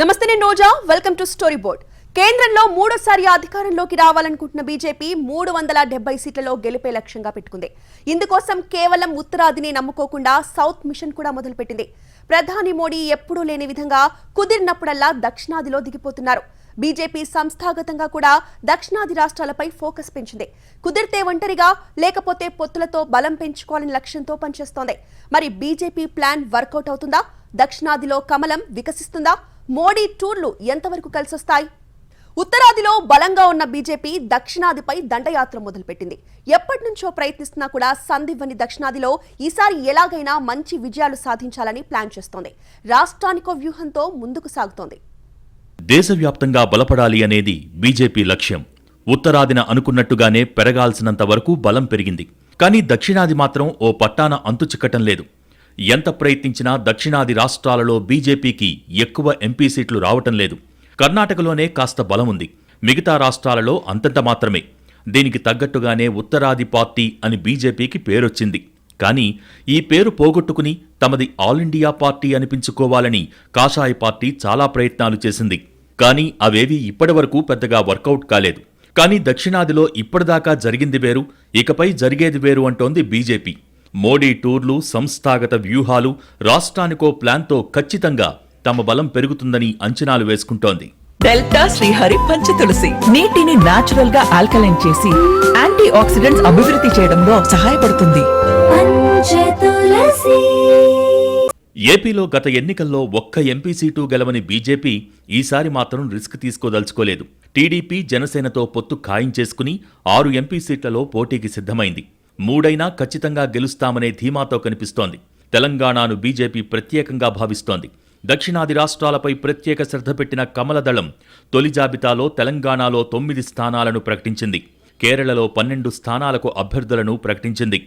నమస్తే నేను Roja. Welcome to story board కేంద్రంలో మూడోసారి అధికారంలోకి రావాలనుకుంటున్న బీజేపీ మూడు వందల డెబ్బై సీట్లలో గెలిపే లక్ష్యంగా పెట్టుకుంది. ఇందుకోసం కేవలం ఉత్తరాదిని నమ్ముకోకుండా సౌత్ మిషన్ కూడా మొదలుపెట్టింది. ప్రధాని మోడీ ఎప్పుడూ లేని విధంగా కుదిరినప్పుడల్లా దక్షిణాదిలో దిగిపోతున్నారు. బీజేపీ సంస్థాగతంగా కూడా దక్షిణాది రాష్ట్రాలపై ఫోకస్ పెంచింది. కుదిరితే ఒంటరిగా లేకపోతే పొత్తులతో బలం పెంచుకోవాలని లక్ష్యంతో పనిచేస్తోంది. మరి బీజేపీ ప్లాన్ వర్కౌట్ అవుతుందా? దక్షిణాదిలో కమలం వికసిస్తుందా? మోడీ టూర్లు ఎంతవరకు కలిసొస్తాయి? ఉత్తరాదిలో బలంగా ఉన్న బీజేపీ దక్షిణాదిపై దండయాత్ర మొదలుపెట్టింది. ఎప్పటి నుంచో ప్రయత్నిస్తున్నా కూడా సందివ్వని దక్షిణాదిలో ఈసారి ఎలాగైనా మంచి విజయాలు సాధించాలని ప్లాన్ చేస్తోంది. రాష్ట్రానికో వ్యూహంతో ముందుకు సాగుతోంది. దేశవ్యాప్తంగా బలపడాలి అనేది బీజేపీ లక్ష్యం. ఉత్తరాదిన అనుకున్నట్టుగానే పెరగాల్సినంత వరకు బలం పెరిగింది. కానీ దక్షిణాది మాత్రం ఓ పట్టాన అంతు చిక్కటం లేదు. ఎంత ప్రయత్నించినా దక్షిణాది రాష్ట్రాలలో బీజేపీకి ఎక్కువ ఎంపీ సీట్లు రావటం లేదు. కర్ణాటకలోనే కాస్త బలం ఉంది మిగతా రాష్ట్రాలలో అంతంత మాత్రమే. దీనికి తగ్గట్టుగానే ఉత్తరాది పార్టీ అని బీజేపీకి పేరొచ్చింది. కానీ ఈ పేరు పోగొట్టుకుని తమది ఆల్ ఇండియా పార్టీ అనిపించుకోవాలని కాషాయ పార్టీ చాలా ప్రయత్నాలు చేసింది. కానీ అవేవీ ఇప్పటివరకు పెద్దగా వర్కౌట్ కాలేదు. కానీ దక్షిణాదిలో ఇప్పటిదాకా జరిగింది వేరు ఇకపై జరిగేది వేరు అంటోంది బీజేపీ. మోడీ టూర్లు సంస్థాగత వ్యూహాలు రాష్ట్రానికో ప్లాన్తో ఖచ్చితంగా తమ బలం పెరుగుతుందని అంచనాలు వేసుకుంటోంది. డెల్టా శ్రీహరి పంచ తులసి. నీటిని నాచురల్గా ఆల్కలైన్ చేసి యాంటీ ఆక్సిడెంట్స్ అభివృద్ధి చేయడంలో సహాయపడుతుంది. ఏపీలో గత ఎన్నికల్లో ఒక్క ఎంపీ సీటు గెలవని బీజేపీ ఈసారి మాత్రం రిస్క్ తీసుకోదలుచుకోలేదు. టీడీపీ జనసేనతో పొత్తు ఖాయం చేసుకుని ఆరు ఎంపీ సీట్లలో పోటీకి సిద్ధమైంది. మూడైనా ఖచ్చితంగా గెలుస్తామనే ధీమాతో కనిపిస్తోంది. తెలంగాణను బీజేపీ ప్రత్యేకంగా భావిస్తోంది. దక్షిణాది రాష్ట్రాలపై ప్రత్యేక శ్రద్ధ పెట్టిన కమలదళం తొలి జాబితాలో తెలంగాణలో తొమ్మిది స్థానాలను ప్రకటించింది. కేరళలో పన్నెండు స్థానాలకు అభ్యర్థులను ప్రకటించింది.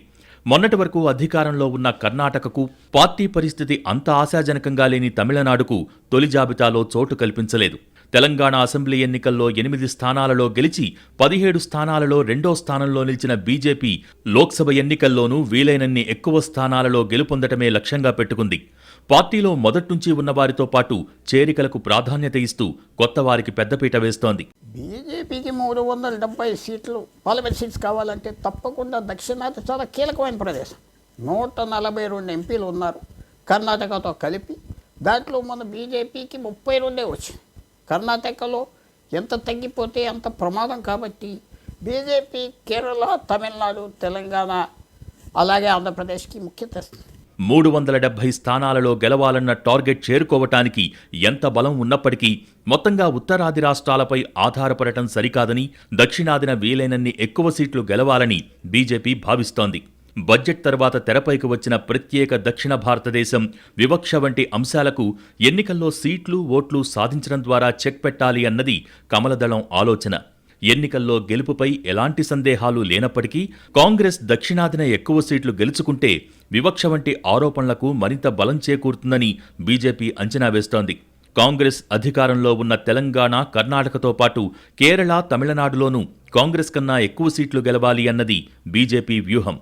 మొన్నటి వరకు అధికారంలో ఉన్న కర్ణాటకకు పార్టీ పరిస్థితి అంత ఆశాజనకంగా లేని తమిళనాడుకు తొలి జాబితాలో చోటు కల్పించలేదు. తెలంగాణ అసెంబ్లీ ఎన్నికల్లో ఎనిమిది స్థానాలలో గెలిచి పదిహేడు స్థానాలలో రెండో స్థానంలో నిలిచిన బీజేపీ లోక్సభ ఎన్నికల్లోనూ వీలైనన్ని ఎక్కువ స్థానాలలో గెలుపొందటమే లక్ష్యంగా పెట్టుకుంది. పార్టీలో మొదట్నుంచి ఉన్నవారితో పాటు చేరికలకు ప్రాధాన్యత ఇస్తూ కొత్త వారికి పెద్దపీట వేస్తోంది. బీజేపీకి మూడు వందల డెబ్బై సీట్లు పార్లమెంట్ సీట్స్ కావాలంటే తప్పకుండా దక్షిణాది చాలా కీలకమైన ప్రదేశం. నూట నలభై రెండు ఎంపీలు ఉన్నారు. కర్ణాటకతో కలిపి దాంట్లో మన బీజేపీకి ముప్పై రెండే వచ్చింది కర్ణాటకలో ఎంత తగ్గిపోతే అంత ప్రమాదం కాబట్టి బీజేపీ కేరళ తమిళనాడు తెలంగాణ అలాగే ఆంధ్రప్రదేశ్కి ముఖ్యత ఇస్తుంది మూడు వందల డెబ్బై స్థానాలలో గెలవాలన్న టార్గెట్ చేరుకోవటానికి ఎంత బలం ఉన్నప్పటికీ మొత్తంగా ఉత్తరాది రాష్ట్రాలపై ఆధారపడటం సరికాదని దక్షిణాదిన వీలైనన్ని ఎక్కువ సీట్లు గెలవాలని బీజేపీ భావిస్తోంది. బడ్జెట్ తర్వాత తెరపైకి వచ్చిన ప్రత్యేక దక్షిణ భారతదేశం వివక్ష వంటి అంశాలకు ఎన్నికల్లో సీట్లు ఓట్లు సాధించడం ద్వారా చెక్ పెట్టాలి అన్నది కమలదళం ఆలోచన. ఎన్నికల్లో గెలుపుపై ఎలాంటి సందేహాలు లేనప్పటికీ కాంగ్రెస్ దక్షిణాదిన ఎక్కువ సీట్లు గెలుచుకుంటే వివక్ష వంటి ఆరోపణలకు మరింత బలం చేకూరుతుందని బీజేపీ అంచనా వేస్తోంది. కాంగ్రెస్ అధికారంలో ఉన్న తెలంగాణ కర్ణాటకతో పాటు కేరళ తమిళనాడులోనూ కాంగ్రెస్ కన్నా ఎక్కువ సీట్లు గెలవాలి అన్నది బీజేపీ వ్యూహం.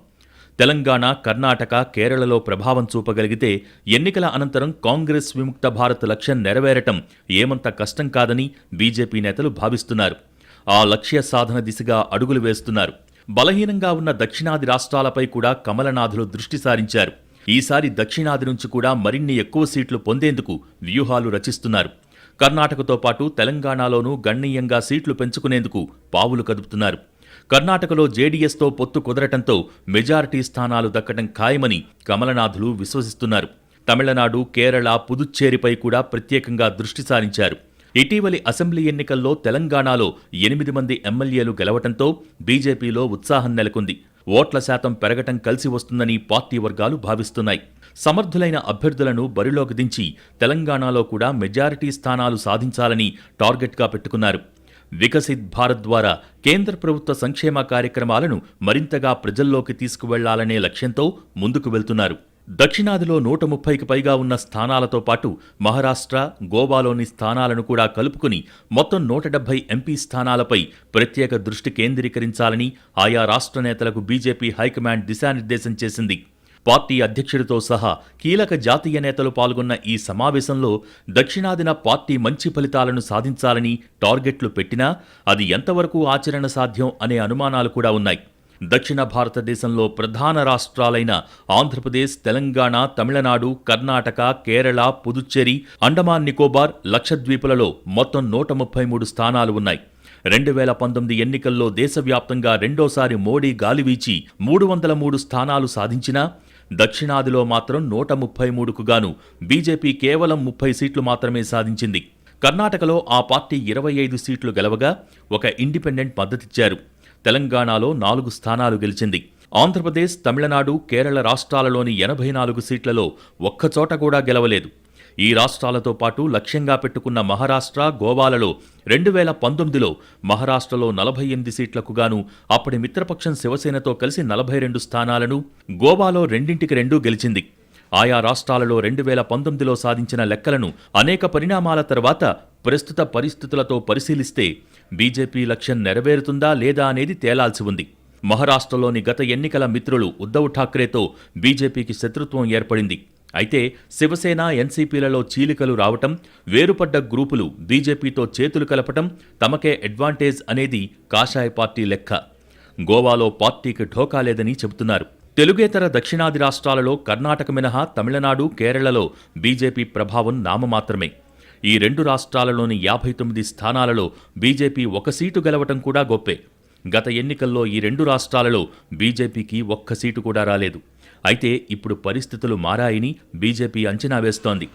తెలంగాణ కర్ణాటక కేరళలో ప్రభావం చూపగలిగితే ఎన్నికల అనంతరం కాంగ్రెస్ విముక్త భారత్ లక్ష్యం నెరవేరటం ఏమంత కష్టం కాదని బీజేపీ నేతలు భావిస్తున్నారు. ఆ లక్ష్య సాధన దిశగా అడుగులు వేస్తున్నారు. బలహీనంగా ఉన్న దక్షిణాది రాష్ట్రాలపై కూడా కమలనాథులు దృష్టి సారించారు. ఈసారి దక్షిణాది నుంచి కూడా మరిన్ని ఎక్కువ సీట్లు పొందేందుకు వ్యూహాలు రచిస్తున్నారు. కర్ణాటకతో పాటు తెలంగాణలోనూ గణనీయంగా సీట్లు పెంచుకునేందుకు పావులు కదుపుతున్నారు. కర్ణాటకలో జేడీఎస్తో పొత్తు కుదరటంతో మెజారిటీ స్థానాలు దక్కడం ఖాయమని కమలనాథులు విశ్వసిస్తున్నారు. తమిళనాడు కేరళ పుదుచ్చేరిపై కూడా ప్రత్యేకంగా దృష్టి సారించారు. ఇటీవలి అసెంబ్లీ ఎన్నికల్లో తెలంగాణలో ఎనిమిది మంది ఎమ్మెల్యేలు గెలవటంతో బీజేపీలో ఉత్సాహం నెలకొంది. ఓట్ల శాతం పెరగటం కలిసి వస్తుందని పార్టీ వర్గాలు భావిస్తున్నాయి. సమర్థులైన అభ్యర్థులను బరిలోకి దించి తెలంగాణలో కూడా మెజారిటీ స్థానాలు సాధించాలని టార్గెట్గా పెట్టుకున్నారు. వికసిత్ భారత్ ద్వారా కేంద్ర ప్రభుత్వ సంక్షేమ కార్యక్రమాలను మరింతగా ప్రజల్లోకి తీసుకువెళ్ళాలనే లక్ష్యంతో ముందుకు వెళ్తున్నారు. దక్షిణాదిలో నూట ముప్పైకి పైగా ఉన్న స్థానాలతో పాటు మహారాష్ట్ర గోవాలోని స్థానాలను కూడా కలుపుకుని మొత్తం నూట డెబ్బై ఎంపీ స్థానాలపై ప్రత్యేక దృష్టి కేంద్రీకరించాలని ఆయా రాష్ట్ర నేతలకు బీజేపీ హైకమాండ్ దిశానిర్దేశం చేసింది. పార్టీ అధ్యక్షుడితో సహా కీలక జాతీయ నేతలు పాల్గొన్న ఈ సమావేశంలో దక్షిణాదిన పార్టీ మంచి ఫలితాలను సాధించాలని టార్గెట్లు పెట్టినా అది ఎంతవరకు ఆచరణ సాధ్యం అనే అనుమానాలు కూడా ఉన్నాయి. దక్షిణ భారతదేశంలో ప్రధాన రాష్ట్రాలైన ఆంధ్రప్రదేశ్ తెలంగాణ తమిళనాడు కర్ణాటక కేరళ పుదుచ్చేరి అండమాన్ నికోబార్ లక్షద్వీపులలో మొత్తం నూట ముప్పై మూడు స్థానాలు ఉన్నాయి. రెండు వేల పంతొమ్మిది ఎన్నికల్లో దేశవ్యాప్తంగా రెండోసారి మోడీ గాలివీచి మూడు వందల మూడు స్థానాలు సాధించినా దక్షిణాదిలో మాత్రం నూట ముప్పై మూడుకు గాను బీజేపీ కేవలం ముప్పై సీట్లు మాత్రమే సాధించింది. కర్ణాటకలో ఆ పార్టీ ఇరవై ఐదు సీట్లు గెలవగా ఒక ఇండిపెండెంట్ మద్దతిచ్చారు. తెలంగాణలో నాలుగు స్థానాలు గెలిచింది. ఆంధ్రప్రదేశ్ తమిళనాడు కేరళ రాష్ట్రాలలోని ఎనభై నాలుగు సీట్లలో ఒక్కచోట కూడా గెలవలేదు. ఈ రాష్ట్రాలతో పాటు లక్ష్యంగా పెట్టుకున్న మహారాష్ట్ర గోవాలలో రెండు వేల పంతొమ్మిదిలో మహారాష్ట్రలో నలభై ఎనిమిది సీట్లకు గాను అప్పటి మిత్రపక్షం శివసేనతో కలిసి నలభై రెండు స్థానాలను గోవాలో రెండింటికి రెండూ గెలిచింది. ఆయా రాష్ట్రాలలో రెండు వేల పంతొమ్మిదిలో సాధించిన లెక్కలను అనేక పరిణామాల తర్వాత ప్రస్తుత పరిస్థితులతో పరిశీలిస్తే బీజేపీ లక్ష్యం నెరవేరుతుందా లేదా అనేది తేలాల్సి ఉంది. మహారాష్ట్రలోని గత ఎన్నికల మిత్రులు ఉద్దవ్ ఠాక్రేతో బీజేపీకి శత్రుత్వం ఏర్పడింది. అయితే శివసేన ఎన్సీపీలలో చీలికలు రావటం వేరుపడ్డ గ్రూపులు బీజేపీతో చేతులు కలపటం తమకే అడ్వాంటేజ్ అనేది కాషాయ పార్టీ లెక్క. గోవాలో పార్టీకి ఢోకా లేదని చెబుతున్నారు. తెలుగేతర దక్షిణాది రాష్ట్రాలలో కర్ణాటక మినహా తమిళనాడు కేరళలో బీజేపీ ప్రభావం నామమాత్రమే. ఈ రెండు రాష్ట్రాలలోని యాభై తొమ్మిది స్థానాలలో బీజేపీ ఒక సీటు గెలవటం కూడా గొప్పే. గత ఎన్నికల్లో ఈ రెండు రాష్ట్రాలలో బీజేపీకి ఒక్క సీటు కూడా రాలేదు. అయితే ఇప్పుడు పరిస్థితులు మారాయని బీజేపీ అంచనా వేస్తోంది.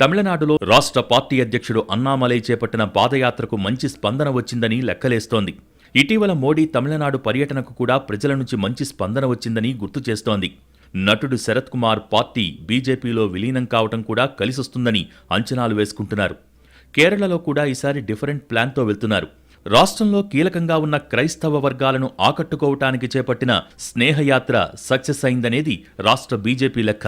తమిళనాడులో రాష్ట్ర పార్టీ అధ్యక్షుడు అన్నామలై చేపట్టిన పాదయాత్రకు మంచి స్పందన వచ్చిందని లెక్కలేస్తోంది. ఇటీవల మోడీ తమిళనాడు పర్యటనకు కూడా ప్రజల నుంచి మంచి స్పందన వచ్చిందని గుర్తు చేస్తోంది. నటుడు శరత్ కుమార్ పార్టీ బీజేపీలో విలీనం కావటం కూడా కలిసొస్తుందని అంచనాలు వేసుకుంటున్నారు. కేరళలో కూడా ఈసారి డిఫరెంట్ ప్లాన్తో వెళ్తున్నారు. రాష్ట్రంలో కీలకంగా ఉన్న క్రైస్తవ వర్గాలను ఆకట్టుకోవటానికి చేపట్టిన స్నేహయాత్ర సక్సెస్ అయిందనేది రాష్ట్ర బీజేపీ లెక్క.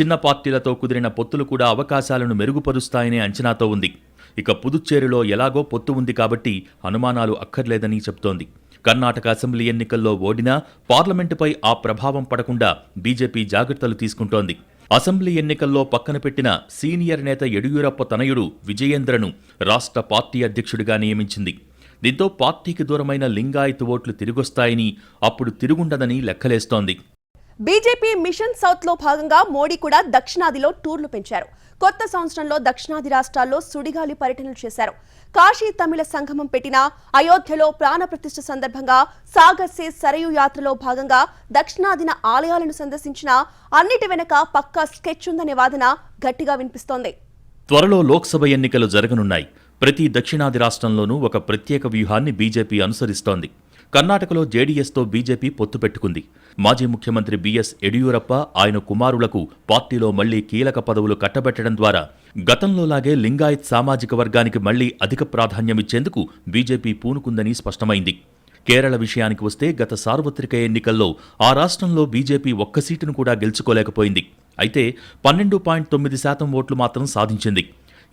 చిన్న పార్టీలతో కుదిరిన పొత్తులు కూడా అవకాశాలను మెరుగుపరుస్తాయనే అంచనాతో ఉంది. ఇక పుదుచ్చేరిలో ఎలాగో పొత్తు ఉంది కాబట్టి అనుమానాలు అక్కర్లేదని చెప్తోంది. కర్ణాటక అసెంబ్లీ ఎన్నికల్లో ఓడినా పార్లమెంటుపై ఆ ప్రభావం పడకుండా బీజేపీ జాగ్రత్తలు తీసుకుంటోంది. అసెంబ్లీ ఎన్నికల్లో పక్కన పెట్టిన సీనియర్ నేత యడియూరప్ప తనయుడు విజయేంద్రను రాష్ట్ర పార్టీ అధ్యక్షుడిగా నియమించింది. దీంతో పార్టీకి దూరమైన లింగాయత్ ఓట్లు తిరిగొస్తాయని అప్పుడు తిరుగుండదని లెక్కలేస్తోంది. బీజేపీ మిషన్ సౌత్లో భాగంగా మోడీ కూడా దక్షిణాదిలో టూర్లు పెంచారు. కొత్త సంవత్సరంలో దక్షిణాది రాష్ట్రాల్లో సుడిగాలి పర్యటనలు చేశారు. కాశీ తమిళ సంగమం పెట్టిన అయోధ్యలో ప్రాణప్రతిష్ఠ సందర్భంగా సాగర్సే సరయు యాత్రలో భాగంగా దక్షిణాదిన ఆలయాలను సందర్శించిన అన్నిటి వెనక పక్కా స్కెచ్ ఉందనే వాదన గట్టిగా వినిపిస్తోంది. త్వరలో లోక్సభ ఎన్నికలు జరగనున్నాయి. ప్రతి దక్షిణాది రాష్ట్రంలోనూ ఒక ప్రత్యేక వ్యూహాన్ని బీజేపీ అనుసరిస్తోంది. కర్ణాటకలో జేడీఎస్తో బీజేపీ పొత్తు పెట్టుకుంది. మాజీ ముఖ్యమంత్రి బీఎస్ యడియూరప్ప ఆయన కుమారులకు పార్టీలో మళ్ళీ కీలక పదవులు కట్టబెట్టడం ద్వారా గతంలోలాగే లింగాయత్ సామాజిక వర్గానికి మళ్ళీ అధిక ప్రాధాన్యమిచ్చేందుకు బీజేపీ పూనుకుందని స్పష్టమైంది. కేరళ విషయానికి వస్తే గత సార్వత్రిక ఎన్నికల్లో ఆ రాష్ట్రంలో బీజేపీ ఒక్క సీటును కూడా గెలుచుకోలేకపోయింది. అయితే పన్నెండు పాయింట్ తొమ్మిది శాతం ఓట్లు మాత్రం సాధించింది.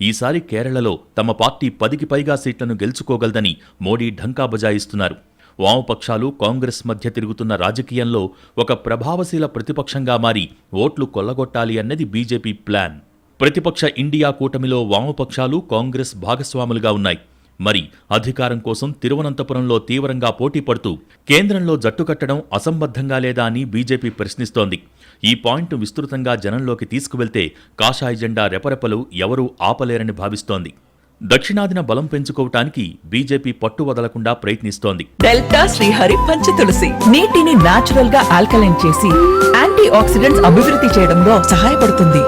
ఈసారి కేరళలో తమ పార్టీ పదికి పైగా సీట్లను గెలుచుకోగలదని మోడీ ఢంకా బజాయిస్తున్నారు. వామపక్షాలు కాంగ్రెస్ మధ్య తిరుగుతున్న రాజకీయంలో ఒక ప్రభావశీల ప్రతిపక్షంగా మారి ఓట్లు కొల్లగొట్టాలి అన్నది బీజేపీ ప్లాన్. ప్రతిపక్ష ఇండియా కూటమిలో వామపక్షాలు కాంగ్రెస్ భాగస్వాములుగా ఉన్నాయి. మరి అధికారం కోసం తిరువనంతపురంలో తీవ్రంగా పోటీ పడుతూ కేంద్రంలో జట్టు కట్టడం అసంబద్ధంగా లేదా అని బీజేపీ ప్రశ్నిస్తోంది. ఈ పాయింట్ విస్తృతంగా జనంలోకి తీసుకువెళ్తే కాషాయ జెండా రెపరెపలు ఎవరూ ఆపలేరని భావిస్తోంది. దక్షిణాదిన బలం పెంచుకోవటానికి బీజేపీ పట్టు వదలకుండా ప్రయత్నిస్తోంది. డెల్టా శ్రీహరి పంచ తులసి. నీటిని నాచురల్గా ఆల్కలైన్ చేసి యాంటీ ఆక్సిడెంట్స్ అభివృద్ధి చేయడంలో సహాయపడుతుంది.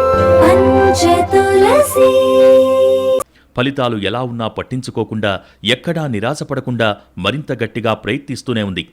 పంచతులసి ఫలితాలు ఎలా ఉన్నా పట్టించుకోకుండా ఎక్కడా నిరాశపడకుండా మరింత గట్టిగా ప్రయత్నిస్తూనే ఉంది.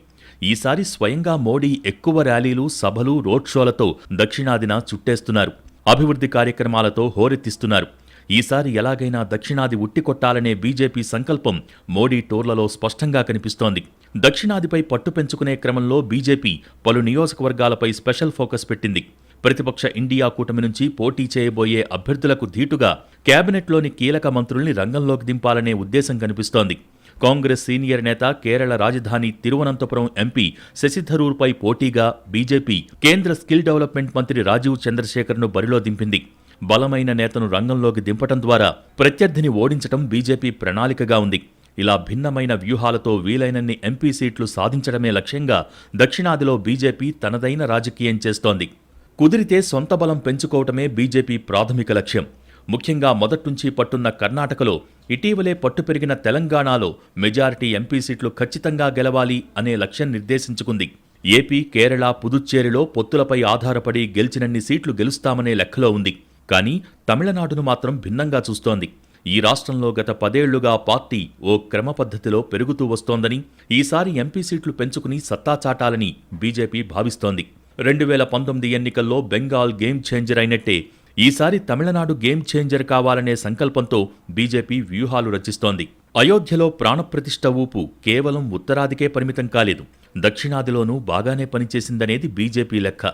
ఈసారి స్వయంగా మోడీ ఎక్కువ ర్యాలీలు సభలు రోడ్ షోలతో దక్షిణాదిన చుట్టేస్తున్నారు. అభివృద్ధి కార్యక్రమాలతో హోరెత్తిస్తున్నారు. ఈసారి ఎలాగైనా దక్షిణాది ఉట్టికొట్టాలనే బీజేపీ సంకల్పం మోడీ టూర్లలో స్పష్టంగా కనిపిస్తోంది. దక్షిణాదిపై పట్టు పెంచుకునే క్రమంలో బీజేపీ పలు నియోజకవర్గాలపై స్పెషల్ ఫోకస్ పెట్టింది. ప్రతిపక్ష ఇండియా కూటమి నుంచి పోటీ చేయబోయే అభ్యర్థులకు ధీటుగా కేబినెట్లోని కీలక మంత్రుల్ని రంగంలోకి దింపాలనే ఉద్దేశం కనిపిస్తోంది. కాంగ్రెస్ సీనియర్ నేత కేరళ రాజధాని తిరువనంతపురం ఎంపీ శశిధరూర్పై పోటీగా బీజేపీ కేంద్ర స్కిల్ డెవలప్మెంట్ మంత్రి రాజీవ్ చంద్రశేఖర్ను బరిలో దింపింది. బలమైన నేతను రంగంలోకి దింపటం ద్వారా ప్రత్యర్థిని ఓడించటం బీజేపీ ప్రణాళికగా ఉంది. ఇలా భిన్నమైన వ్యూహాలతో వీలైనన్ని ఎంపీ సీట్లు సాధించడమే లక్ష్యంగా దక్షిణాదిలో బీజేపీ తనదైన రాజకీయం చేస్తోంది. కుదిరితే సొంత బలం పెంచుకోవటమే బీజేపీ ప్రాథమిక లక్ష్యం. ముఖ్యంగా మొదట్నుంచి పట్టున్న కర్ణాటకలో ఇటీవలే పట్టు పెరిగిన తెలంగాణలో మెజారిటీ ఎంపీ సీట్లు ఖచ్చితంగా గెలవాలి అనే లక్ష్యం నిర్దేశించుకుంది. ఏపీ కేరళ పుదుచ్చేరిలో పొత్తులపై ఆధారపడి గెలిచినన్ని సీట్లు గెలుస్తామనే లెక్కలో ఉంది. కానీ తమిళనాడును మాత్రం భిన్నంగా చూస్తోంది. ఈ రాష్ట్రంలో గత పదేళ్ళుగా పార్టీ ఓ క్రమ పద్ధతిలో పెరుగుతూ వస్తోందని ఈసారి ఎంపీ సీట్లు పెంచుకుని సత్తా చాటాలని బీజేపీ భావిస్తోంది. రెండు వేల పంతొమ్మిది ఎన్నికల్లో బెంగాల్ గేమ్ చేంజర్ అయినట్టే ఈసారి తమిళనాడు గేమ్ చేంజర్ కావాలనే సంకల్పంతో బీజేపీ వ్యూహాలు రచిస్తోంది. అయోధ్యలో ప్రాణప్రతిష్ఠ ఊపు కేవలం ఉత్తరాదికే పరిమితం కాలేదు. దక్షిణాదిలోనూ బాగానే పనిచేసిందనేది బీజేపీ లెక్క.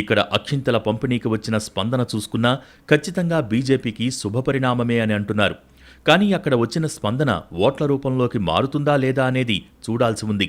ఇక్కడ అక్షింతల పంపిణీకి వచ్చిన స్పందన చూసుకున్నా ఖచ్చితంగా బీజేపీకి శుభపరిణామమే అని అంటున్నారు. కానీ అక్కడ వచ్చిన స్పందన ఓట్ల రూపంలోకి మారుతుందా లేదా అనేది చూడాల్సి ఉంది.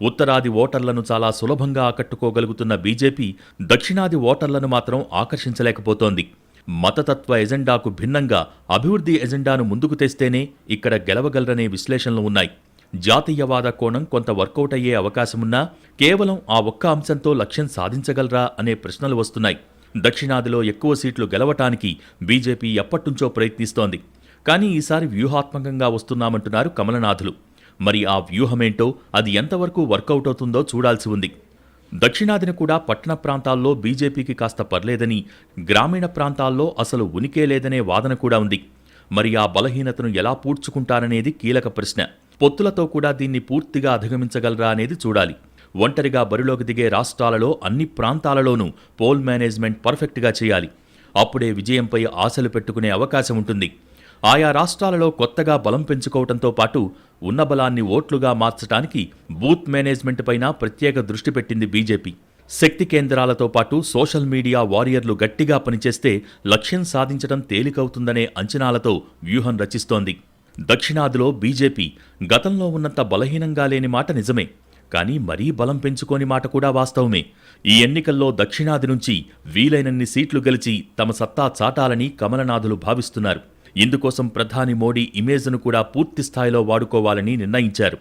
ఉత్తరాది ఓటర్లను చాలా సులభంగా ఆకట్టుకోగలుగుతున్న బీజేపీ దక్షిణాది ఓటర్లను మాత్రం ఆకర్షించలేకపోతోంది. మతతత్వ ఎజెండాకు భిన్నంగా అభివృద్ధి ఎజెండాను ముందుకు తెస్తేనే ఇక్కడ గెలవగలరనే విశ్లేషణలు ఉన్నాయి. జాతీయవాద కోణం కొంత వర్కౌట్ అయ్యే అవకాశమున్నా కేవలం ఆ ఒక్క అంశంతో లక్ష్యం సాధించగలరా అనే ప్రశ్నలు వస్తున్నాయి. దక్షిణాదిలో ఎక్కువ సీట్లు గెలవటానికి బీజేపీ ఎప్పటినుంచో ప్రయత్నిస్తోంది. కానీ ఈసారి వ్యూహాత్మకంగా వస్తున్నామంటున్నారు కమలనాథులు. మరి ఆ వ్యూహమేంటో అది ఎంతవరకు వర్కౌట్ అవుతుందో చూడాల్సి ఉంది. దక్షిణాదిన కూడా పట్టణ ప్రాంతాల్లో బీజేపీకి కాస్త పర్లేదని గ్రామీణ ప్రాంతాల్లో అసలు ఉనికే లేదనే వాదన కూడా ఉంది. మరి ఆ బలహీనతను ఎలా పూడ్చుకుంటారనేది కీలక ప్రశ్న. పొత్తులతో కూడా దీన్ని పూర్తిగా అధిగమించగలరా అనేది చూడాలి. ఒంటరిగా బరిలోకి దిగే రాష్ట్రాలలో అన్ని ప్రాంతాలలోనూ పోల్ మేనేజ్మెంట్ పర్ఫెక్ట్గా చేయాలి. అప్పుడే విజయంపై ఆశలు పెట్టుకునే అవకాశం ఉంటుంది. ఆయా రాష్ట్రాలలో కొత్తగా బలం పెంచుకోవడంతో పాటు ఉన్న బలాన్ని ఓట్లుగా మార్చడానికి బూత్ మేనేజ్మెంట్ పైన ప్రత్యేక దృష్టి పెట్టింది బీజేపీ. శక్తి కేంద్రాలతో పాటు సోషల్ మీడియా వారియర్లు గట్టిగా పనిచేస్తే లక్ష్యం సాధించడం తేలికవుతుందనే అంచనాలతో వ్యూహం రచిస్తోంది. దక్షిణాదిలో బీజేపీ గతంలో ఉన్నంత బలహీనంగా లేని మాట నిజమే కానీ మరీ బలం పెంచుకోని మాట కూడా వాస్తవమే. ఈ ఎన్నికల్లో దక్షిణాది నుంచి వీలైనన్ని సీట్లు గెలిచి తమ సత్తా చాటాలని కమలనాథులు భావిస్తున్నారు. ఇందుకోసం ప్రధాని మోడీ ఇమేజ్ను కూడా పూర్తి స్థాయిలో వాడుకోవాలని నిర్ణయించారు.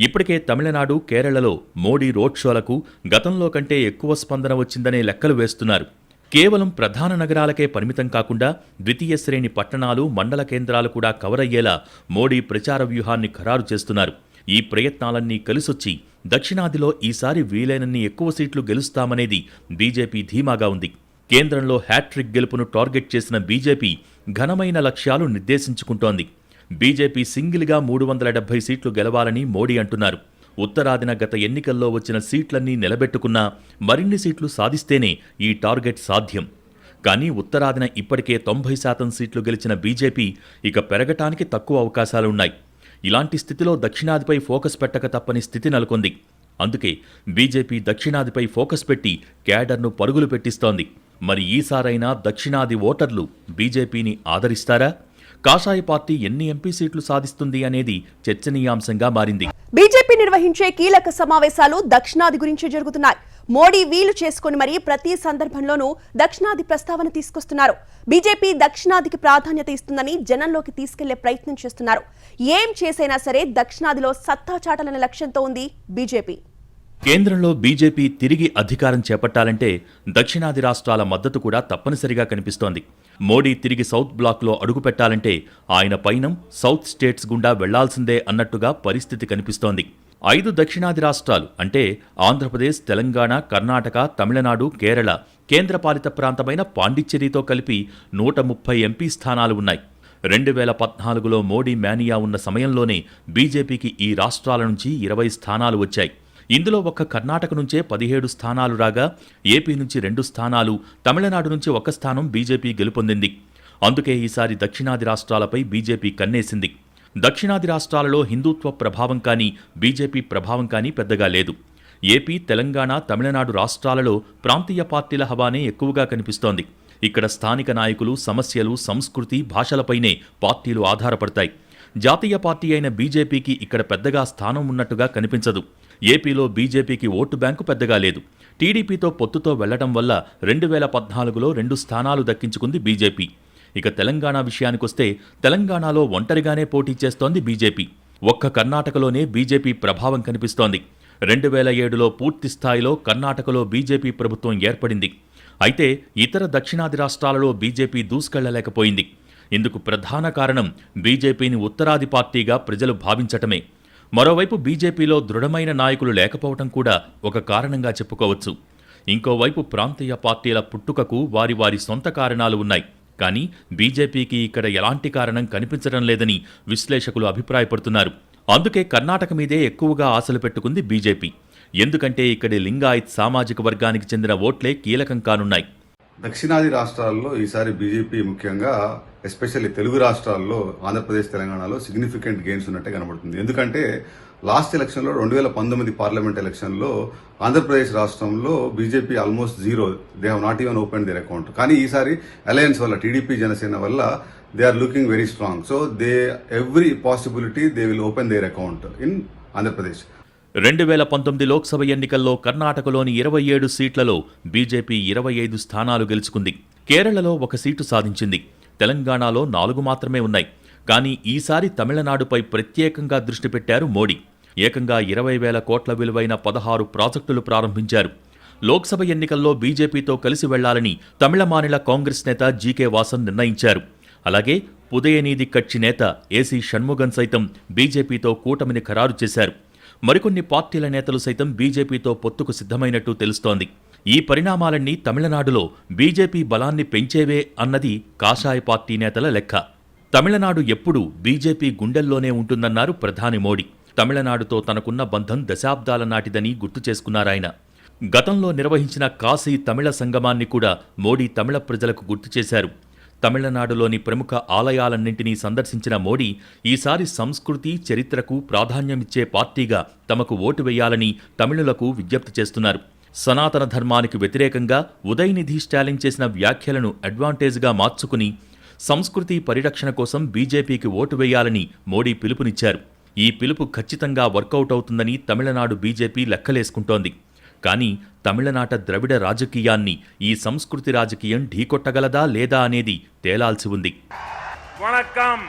ఇప్పటికే తమిళనాడు కేరళలో మోడీ రోడ్ షోలకు గతంలో కంటే ఎక్కువ స్పందన వచ్చిందనే లెక్కలు వేస్తున్నారు. కేవలం ప్రధాన నగరాలకే పరిమితం కాకుండా ద్వితీయ శ్రేణి పట్టణాలు మండల కేంద్రాలు కూడా కవర్ అయ్యేలా మోడీ ప్రచార వ్యూహాన్ని ఖరారు చేస్తున్నారు. ఈ ప్రయత్నాలన్నీ కలిసొచ్చి దక్షిణాదిలో ఈసారి వీలైనన్ని ఎక్కువ సీట్లు గెలుస్తామనేది బీజేపీ ధీమాగా ఉంది. కేంద్రంలో హ్యాట్రిక్ గెలుపును టార్గెట్ చేసిన బీజేపీ ఘనమైన లక్ష్యాలు నిర్దేశించుకుంటోంది. బీజేపీ సింగిల్గా మూడు వందల డెబ్బై సీట్లు గెలవాలని మోడీ అంటున్నారు. ఉత్తరాదిన గత ఎన్నికల్లో వచ్చిన సీట్లన్నీ నిలబెట్టుకున్నా మరిన్ని సీట్లు సాధిస్తేనే ఈ టార్గెట్ సాధ్యం. కానీ ఉత్తరాదిన ఇప్పటికే తొంభై శాతం సీట్లు గెలిచిన బీజేపీ ఇక పెరగటానికి తక్కువ అవకాశాలున్నాయి. ఇలాంటి స్థితిలో దక్షిణాదిపై ఫోకస్ పెట్టక తప్పని స్థితి నెలకొంది. అందుకే బీజేపీ దక్షిణాదిపై ఫోకస్ పెట్టి క్యాడర్ను పరుగులు పెట్టిస్తోంది. మరి ఈసారైనా దక్షిణాది ఓటర్లు బీజేపీని ఆదరిస్తారా? కాషాయ పార్టీ ఎన్ని ఎంపీ సీట్లు సాధిస్తుంది అనేది చర్చనీయాంశంగా మారింది. బీజేపీ నిర్వహించే కీలక సమావేశాలు దక్షిణాది గురించి జరుగుతున్నాయి. మోడీ వీలు చేసుకుని మరీ ప్రతి సందర్భంలోనూ దక్షిణాది ప్రస్తావన తీసుకొస్తున్నారు. బీజేపీ దక్షిణాదికి ప్రాధాన్యత ఇస్తుందని జనంలోకి తీసుకెళ్ళే ప్రయత్నం చేస్తున్నారు. ఏం చేసైనా సరే దక్షిణాదిలో సత్తా చాటాలనే లక్ష్యంతో ఉంది బీజేపీ. కేంద్రంలో బీజేపీ తిరిగి అధికారం చేపట్టాలంటే దక్షిణాది రాష్ట్రాల మద్దతు కూడా తప్పనిసరిగా కనిపిస్తోంది. మోడీ తిరిగి సౌత్ బ్లాక్లో అడుగుపెట్టాలంటే ఆయన పైనం సౌత్ స్టేట్స్ గుండా వెళ్ళాల్సిందే అన్నట్టుగా పరిస్థితి కనిపిస్తోంది. ఐదు దక్షిణాది రాష్ట్రాలు అంటే ఆంధ్రప్రదేశ్ తెలంగాణ కర్ణాటక తమిళనాడు కేరళ కేంద్రపాలిత ప్రాంతమైన పాండిచ్చేరితో కలిపి నూట ముప్పై ఎంపీ స్థానాలు ఉన్నాయి. రెండు వేల పద్నాలుగులో మోడీ మేనియా ఉన్న సమయంలోనే బీజేపీకి ఈ రాష్ట్రాల నుంచి ఇరవై స్థానాలు వచ్చాయి. ఇందులో ఒక్క కర్ణాటక నుంచే పదిహేడు స్థానాలు రాగా ఏపీ నుంచి రెండు స్థానాలు తమిళనాడు నుంచి ఒక స్థానం బీజేపీ గెలుపొందింది. అందుకే ఈసారి దక్షిణాది రాష్ట్రాలపై బీజేపీ కన్నేసింది. దక్షిణాది రాష్ట్రాలలో హిందుత్వ ప్రభావం కానీ బీజేపీ ప్రభావం కానీ పెద్దగా లేదు. ఏపీ తెలంగాణ తమిళనాడు రాష్ట్రాలలో ప్రాంతీయ పార్టీల హవానే ఎక్కువగా కనిపిస్తోంది. ఇక్కడ స్థానిక నాయకులు సమస్యలు సంస్కృతి భాషలపైనే పార్టీలు ఆధారపడతాయి. జాతీయ పార్టీ అయిన బీజేపీకి ఇక్కడ పెద్దగా స్థానం ఉన్నట్టుగా కనిపించదు. ఏపీలో బీజేపీకి ఓటు బ్యాంకు పెద్దగా లేదు. టీడీపీతో పొత్తుతో వెళ్ళడం వల్ల రెండు వేల పద్నాలుగులో రెండు స్థానాలు దక్కించుకుంది బీజేపీ. ఇక తెలంగాణ విషయానికొస్తే తెలంగాణలో ఒంటరిగానే పోటీ చేస్తోంది బీజేపీ. ఒక్క కర్ణాటకలోనే బీజేపీ ప్రభావం కనిపిస్తోంది. రెండు వేల ఏడులో పూర్తి స్థాయిలో కర్ణాటకలో బీజేపీ ప్రభుత్వం ఏర్పడింది. అయితే ఇతర దక్షిణాది రాష్ట్రాలలో బీజేపీ దూసుకెళ్ళలేకపోయింది. ఇందుకు ప్రధాన కారణం బీజేపీని ఉత్తరాది పార్టీగా ప్రజలు భావించటమే. మరోవైపు బీజేపీలో దృఢమైన నాయకులు లేకపోవటం కూడా ఒక కారణంగా చెప్పుకోవచ్చు. ఇంకోవైపు ప్రాంతీయ పార్టీల పుట్టుకకు వారి వారి సొంత కారణాలు ఉన్నాయి. కానీ బీజేపీకి ఇక్కడ ఎలాంటి కారణం కనిపించడం లేదని విశ్లేషకులు అభిప్రాయపడుతున్నారు. అందుకే కర్ణాటక మీదే ఎక్కువగా ఆశలు పెట్టుకుంది బీజేపీ. ఎందుకంటే ఇక్కడి లింగాయత్ సామాజిక వర్గానికి చెందిన ఓట్లే కీలకం కానున్నాయి. దక్షిణాది రాష్ట్రాల్లో ఈసారి బీజేపీ ముఖ్యంగా ఎస్పెషల్లీ తెలుగు రాష్ట్రాల్లో ఆంధ్రప్రదేశ్ తెలంగాణలో సిగ్నిఫికెంట్ గెయిన్స్ ఉన్నట్టే కనబడుతుంది. ఎందుకంటే లాస్ట్ ఎలక్షన్లో రెండు వేల పంతొమ్మిది పార్లమెంట్ ఎలక్షన్లో ఆంధ్రప్రదేశ్ రాష్ట్రంలో BJP almost zero. They have not even open their account కానీ ఈసారి అలయన్స్ వల్ల టీడీపీ జనసేన వల్ల they are looking very strong so they every possibility they will open their account in Andhra Pradesh. రెండు వేల పంతొమ్మిది లోక్సభ ఎన్నికల్లో కర్ణాటకలోని ఇరవై ఏడు సీట్లలో బీజేపీ ఇరవై ఐదు స్థానాలు గెలుచుకుంది. కేరళలో ఒక సీటు సాధించింది. తెలంగాణలో నాలుగు మాత్రమే ఉన్నాయి. కానీ ఈసారి తమిళనాడుపై ప్రత్యేకంగా దృష్టి పెట్టారు మోడీ. ఏకంగా ఇరవై వేల కోట్ల విలువైన పదహారు ప్రాజెక్టులు ప్రారంభించారు. లోక్సభ ఎన్నికల్లో బీజేపీతో కలిసి వెళ్ళాలని తమిళ మానిల కాంగ్రెస్ నేత జీకే వాసన్ నిర్ణయించారు. అలాగే పుదయనీది కక్షి నేత ఏసీ షణ్ముగన్ సైతం బీజేపీతో కూటమిని ఖరారు చేశారు. మరికొన్ని పార్టీల నేతలు సైతం బీజేపీతో పొత్తుకు సిద్ధమైనట్టు తెలుస్తోంది. ఈ పరిణామాలన్నీ తమిళనాడులో బీజేపీ బలాన్ని పెంచేవే అన్నది కాషాయ పార్టీ నేతల లెక్క. తమిళనాడు ఎప్పుడూ బీజేపీ గుండెల్లోనే ఉంటుందన్నారు ప్రధాని మోడీ. తమిళనాడుతో తనకున్న బంధం దశాబ్దాల నాటిదని గుర్తు చేసుకున్నారాయన. గతంలో నిర్వహించిన కాశీ తమిళ సంగమాన్ని కూడా మోడీ తమిళ ప్రజలకు గుర్తు చేశారు. తమిళనాడులోని ప్రముఖ ఆలయాలన్నింటినీ సందర్శించిన మోడీ ఈసారి సంస్కృతి చరిత్రకు ప్రాధాన్యమిచ్చే పార్టీగా తమకు ఓటు వేయాలని తమిళులకు విజ్ఞప్తి చేస్తున్నారు. సనాతన ధర్మానికి వ్యతిరేకంగా ఉదయనిధి స్టాలిన్ చేసిన వ్యాఖ్యలను అడ్వాంటేజ్గా మార్చుకుని సంస్కృతి పరిరక్షణ కోసం బీజేపీకి ఓటు వేయాలని మోడీ పిలుపునిచ్చారు. ఈ పిలుపు ఖచ్చితంగా వర్కౌట్ అవుతుందని తమిళనాడు బీజేపీ లెక్కలేసుకుంటోంది. కానీ తమిళనాట ద్రవిడ రాజకీయాన్ని ఈ సంస్కృతి రాజకీయం ఢీకొట్టగలదా లేదా అనేది తేలాల్సి ఉంది. వణకం!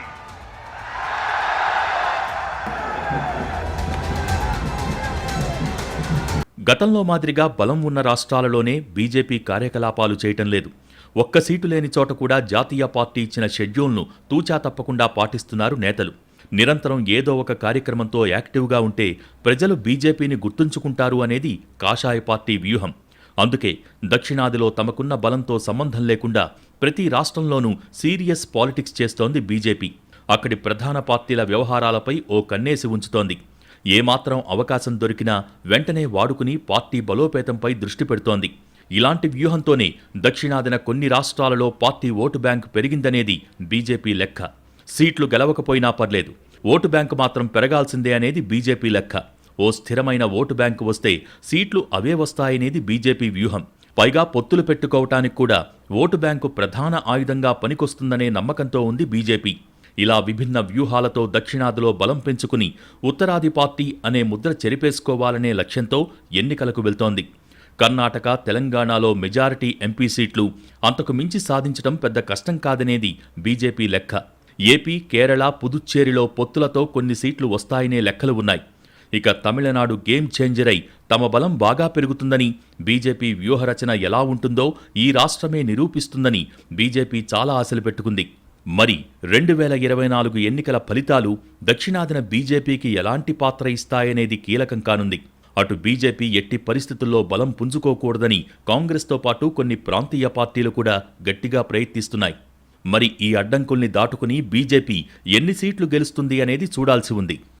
గతంలో మాదిరిగా బలం ఉన్న రాష్ట్రాలలోనే బీజేపీ కార్యకలాపాలు చేయటం లేదు. ఒక్క సీటు లేని చోట కూడా జాతీయ పార్టీ ఇచ్చిన షెడ్యూల్ను తూచా తప్పకుండా పాటిస్తున్నారు నేతలు. నిరంతరం ఏదో ఒక కార్యక్రమంతో యాక్టివ్గా ఉంటే ప్రజలు బీజేపీని గుర్తుంచుకుంటారు అనేది కాషాయ పార్టీ వ్యూహం. అందుకే దక్షిణాదిలో తమకున్న బలంతో సంబంధం లేకుండా ప్రతి రాష్ట్రంలోనూ సీరియస్ పాలిటిక్స్ చేస్తోంది బీజేపీ. అక్కడి ప్రధాన పార్టీల వ్యవహారాలపై ఓ కన్నేసి ఉంచుతోంది. ఏమాత్రం అవకాశం దొరికినా వెంటనే వాడుకుని పార్టీ బలోపేతంపై దృష్టి పెడుతోంది. ఇలాంటి వ్యూహంతోనే దక్షిణాదిన కొన్ని రాష్ట్రాలలో పార్టీ ఓటు బ్యాంక్ పెరిగిందనేది బీజేపీ లెక్క. సీట్లు గెలవకపోయినా పర్లేదు. ఓటు బ్యాంకు మాత్రం పెరగాల్సిందే అనేది బీజేపీ లెక్క. ఓ స్థిరమైన ఓటు బ్యాంకు వస్తే సీట్లు అవే వస్తాయనేది బీజేపీ వ్యూహం. పైగా పొత్తులు పెట్టుకోవటానికి కూడా ఓటు బ్యాంకు ప్రధాన ఆయుధంగా పనికొస్తుందనే నమ్మకంతో ఉంది బీజేపీ. ఇలా విభిన్న వ్యూహాలతో దక్షిణాదిలో బలం పెంచుకుని ఉత్తరాది పార్టీ అనే ముద్ర చెరిపేసుకోవాలనే లక్ష్యంతో ఎన్నికలకు వెళ్తోంది. కర్ణాటక తెలంగాణలో మెజారిటీ ఎంపీ సీట్లు అంతకు మించి సాధించడం పెద్ద కష్టం కాదనేది బీజేపీ లెక్క. ఏపీ కేరళ పుదుచ్చేరిలో పొత్తులతో కొన్ని సీట్లు వస్తాయనే లెక్కలు ఉన్నాయి. ఇక తమిళనాడు గేమ్ చేంజర్ అయి తమ బలం బాగా పెరుగుతుందని బీజేపీ వ్యూహరచన ఎలా ఉంటుందో ఈ రాష్ట్రమే నిరూపిస్తుందని బీజేపీ చాలా ఆశలు పెట్టుకుంది. మరి రెండు వేల ఇరవై నాలుగు ఎన్నికల ఫలితాలు దక్షిణాదిన బీజేపీకి ఎలాంటి పాత్ర ఇస్తాయనేది కీలకం కానుంది. అటు బీజేపీ ఎట్టి పరిస్థితుల్లో బలం పుంజుకోకూడదని కాంగ్రెస్తో పాటు కొన్ని ప్రాంతీయ పార్టీలు కూడా గట్టిగా ప్రయత్నిస్తున్నాయి. మరి ఈ అడ్డంకుల్ని దాటుకుని బీజేపీ ఎన్ని సీట్లు గెలుస్తుంది అనేది చూడాల్సి ఉంది.